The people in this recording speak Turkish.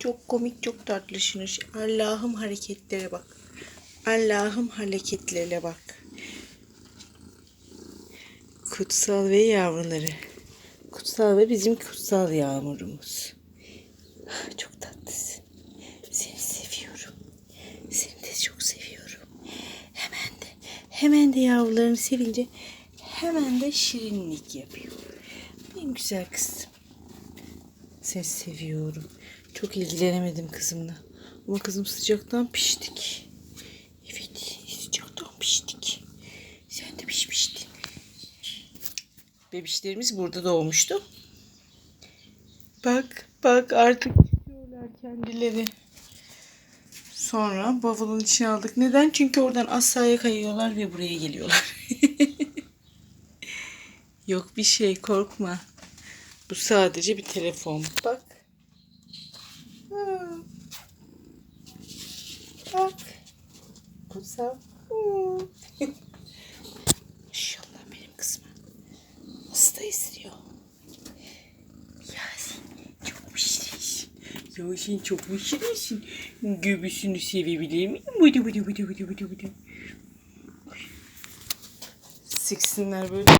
Çok komik, çok tatlışınız. Allah'ım hareketlere bak. Allah'ım hareketlere bak. Kutsal ve yavruları. Kutsal ve bizim kutsal yağmurumuz. Ah, Çok tatlısın. Seni seviyorum. Seni de çok seviyorum. Hemen de, hemen de yavrularını sevince hemen de şirinlik yapıyor. En güzel kızım. Seni seviyorum. Çok ilgilenemedim kızımla. Ama kızım sıcaktan piştik. Evet sıcaktan piştik. Sen de pişmiştin. Bebişlerimiz burada doğmuştu. Bak bak artık çıkıyorlar kendileri. Sonra bavulun içine aldık. Neden? Çünkü oradan aşağıya kayıyorlar ve buraya geliyorlar. Yok bir şey korkma. Bu sadece bir telefon. Bak. Bak. Kutsal. Hı. Maşallah benim kızıma. Nasıl da istiyor. Yasin çok mu şirinsin? Yasin çok şirinsin? Göbüsünü sevebilir miyim? Bıdı bıdı bıdı bıdı bıdı bıdı. Siksinler böyle.